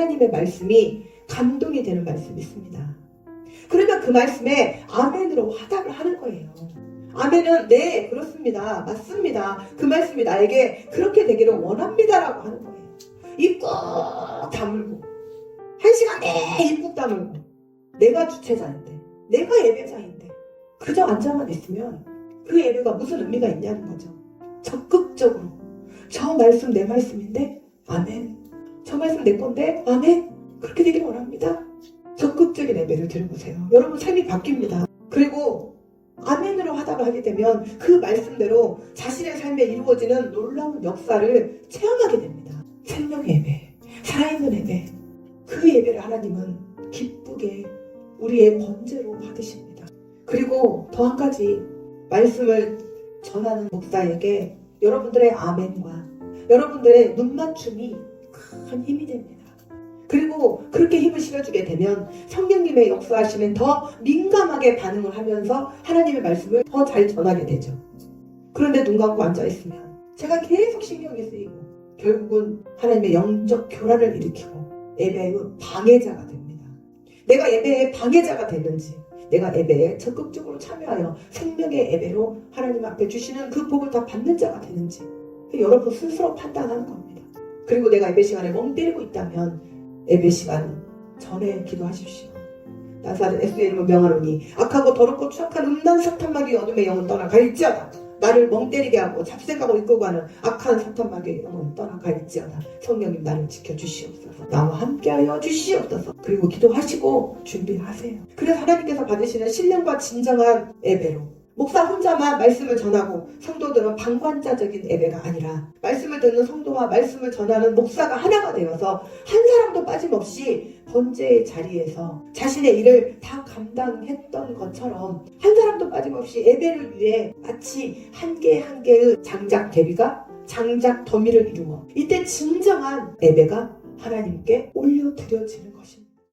하나님의 말씀이 감동이 되는 말씀이 있습니다. 그러면 그 말씀에 아멘으로 화답을 하는 거예요. 아멘은 네 그렇습니다. 맞습니다. 그 말씀이 나에게 그렇게 되기를 원합니다라고 하는 거예요. 입꾹 다물고 한 시간 내입꾹 다물고 내가 주체자인데 내가 예배자인데 그저 앉아만 있으면 그 예배가 무슨 의미가 있냐는 거죠. 적극적으로. 저 말씀 내 말씀인데 아멘. 저 말씀 내 건데 아멘 그렇게 되길 원합니다. 적극적인 예배를 드려보세요. 여러분 삶이 바뀝니다. 그리고 아멘으로 화답을 하게 되면 그 말씀대로 자신의 삶에 이루어지는 놀라운 역사를 체험하게 됩니다. 생명의 예배, 살아있는 예배, 그 예배를 하나님은 기쁘게 우리의 번제로 받으십니다. 그리고 더 한 가지 말씀을 전하는 목사에게 여러분들의 아멘과 여러분들의 눈맞춤이 큰 힘이 됩니다. 그리고 그렇게 힘을 실어주게 되면 성령님의 역사하시면 더 민감하게 반응을 하면서 하나님의 말씀을 더 잘 전하게 되죠. 그런데 눈 감고 앉아있으면 제가 계속 신경이 쓰이고 결국은 하나님의 영적 교란을 일으키고 예배의 방해자가 됩니다. 내가 예배의 방해자가 되는지 내가 예배에 적극적으로 참여하여 생명의 예배로 하나님 앞에 주시는 그 복을 다 받는 자가 되는지 여러분 스스로 판단하는 겁니다. 그리고 내가 예배 시간에 멍 때리고 있다면 예배 시간 전에 기도하십시오. 나사렛 예수의 이름을 명하노니 악하고 더럽고 추악한 음란 사탄마귀 어둠의 영은 떠나갈지어다. 나를 멍 때리게 하고 잡생각으로 이끌고 가는 악한 사탄마귀의 영은 떠나갈지어다. 성령님 나를 지켜주시옵소서. 나와 함께하여 주시옵소서. 그리고 기도하시고 준비하세요. 그래서 하나님께서 받으시는 신령과 진정한 예배로 목사 혼자만 말씀을 전하고 성도들은 방관자적인 예배가 아니라 말씀을 듣는 성도와 말씀을 전하는 목사가 하나가 되어서 한 사람도 빠짐없이 번제의 자리에서 자신의 일을 다 감당했던 것처럼 한 사람도 빠짐없이 예배를 위해 마치 한 개 한 개의 장작 대비가 장작 더미를 이루어 이때 진정한 예배가 하나님께 올려드려지는 것입니다.